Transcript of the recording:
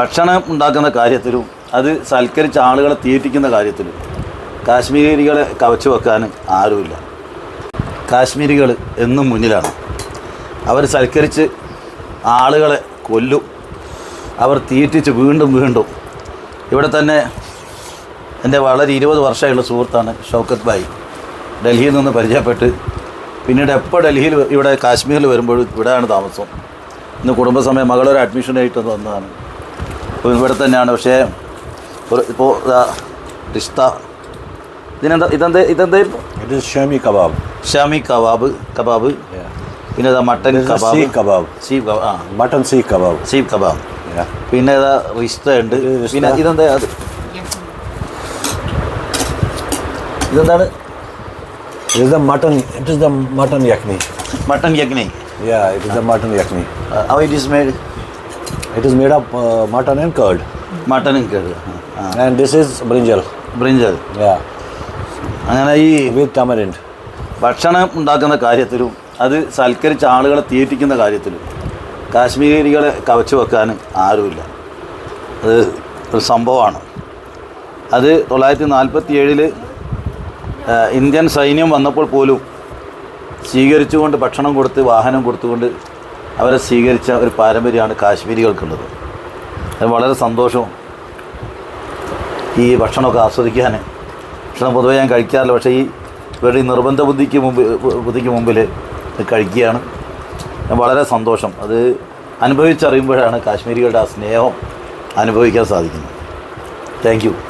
ഭക്ഷണം ഉണ്ടാക്കുന്ന കാര്യത്തിലും അത് സൽക്കരിച്ച ആളുകളെ തീറ്റിക്കുന്ന കാര്യത്തിലും കാശ്മീരികളെ കവച്ചു വെക്കാൻ ആരുമില്ല. കാശ്മീരികൾ എന്നും മുന്നിലാണ്. അവർ സൽക്കരിച്ച് ആളുകളെ കൊല്ലും. അവർ തീറ്റിച്ച് വീണ്ടും വീണ്ടും. ഇവിടെ തന്നെ എന്റെ വളരെ ഇരുപത് വർഷമായുള്ള സുഹൃത്താണ് ഷൗക്കത്ത് ഭായി. ഡൽഹിയിൽ നിന്ന് പരിചയപ്പെട്ട് പിന്നീട് എപ്പോൾ ഡൽഹിയിൽ ഇവിടെ കാശ്മീരിൽ വരുമ്പോഴും ഇവിടെയാണ് താമസം. ഇന്ന് കുടുംബസമയം മകളൊരു അഡ്മിഷനായിട്ട് വന്നതാണ്. ഇവിടെ തന്നെയാണ്. പക്ഷേ ഒരു ഇപ്പോൾ റിഷ്ത. ഇതിനെന്താ ഇതെന്താ ഇതെന്തായിരുന്നു ഇത് shami kebab. Shami kebab kebab. പിന്നെ ഇതാ mutton kebab. Seekh kebab. Seekh kebab mutton seekh kebab. Seekh kebab. പിന്നെ ഇതാ റിഷ്ത ഉണ്ട്. പിന്നെ ഇതെന്താ? അത് ഇതെന്താണ്? It is the mutton. It is the mutton yakni. Yeah it is the mutton yakni. How it is made It is made of uh, mutton and curd. Mutton and curd. Uh. And this is brinjal. Brinjal Yeah. അങ്ങനെ ഈ With tamarind. ഭക്ഷണം ഉണ്ടാക്കുന്ന കാര്യത്തിലും അത് സൽക്കരിച്ച ആളുകളെ തീറ്റിക്കുന്ന കാര്യത്തിലും കാശ്മീരികളെ കവച്ചു വെക്കാനും ആരുമില്ല അത് ഒരു സംഭവമാണ് അത് തൊള്ളായിരത്തി നാൽപ്പത്തി ഏഴിൽ ഇന്ത്യൻ സൈന്യം വന്നപ്പോൾ പോലും സ്വീകരിച്ചുകൊണ്ട് ഭക്ഷണം കൊടുത്ത് വാഹനം കൊടുത്തുകൊണ്ട് അവരെ സ്വീകരിച്ച ഒരു പാരമ്പര്യമാണ് കാശ്മീരികൾക്കുള്ളത്. അത് വളരെ സന്തോഷവും ഈ ഭക്ഷണമൊക്കെ ആസ്വദിക്കാൻ ഭക്ഷണം പൊതുവേ ഞാൻ കഴിക്കാറില്ല പക്ഷേ ഈ ഇവരുടെ ഈ നിർബന്ധ ബുദ്ധിക്ക് മുമ്പ് ബുദ്ധിക്ക് മുമ്പിൽ കഴിക്കുകയാണ്. വളരെ സന്തോഷം. അത് അനുഭവിച്ചറിയുമ്പോഴാണ് കാശ്മീരികളുടെ ആ സ്നേഹം അനുഭവിക്കാൻ സാധിക്കുന്നത്. താങ്ക്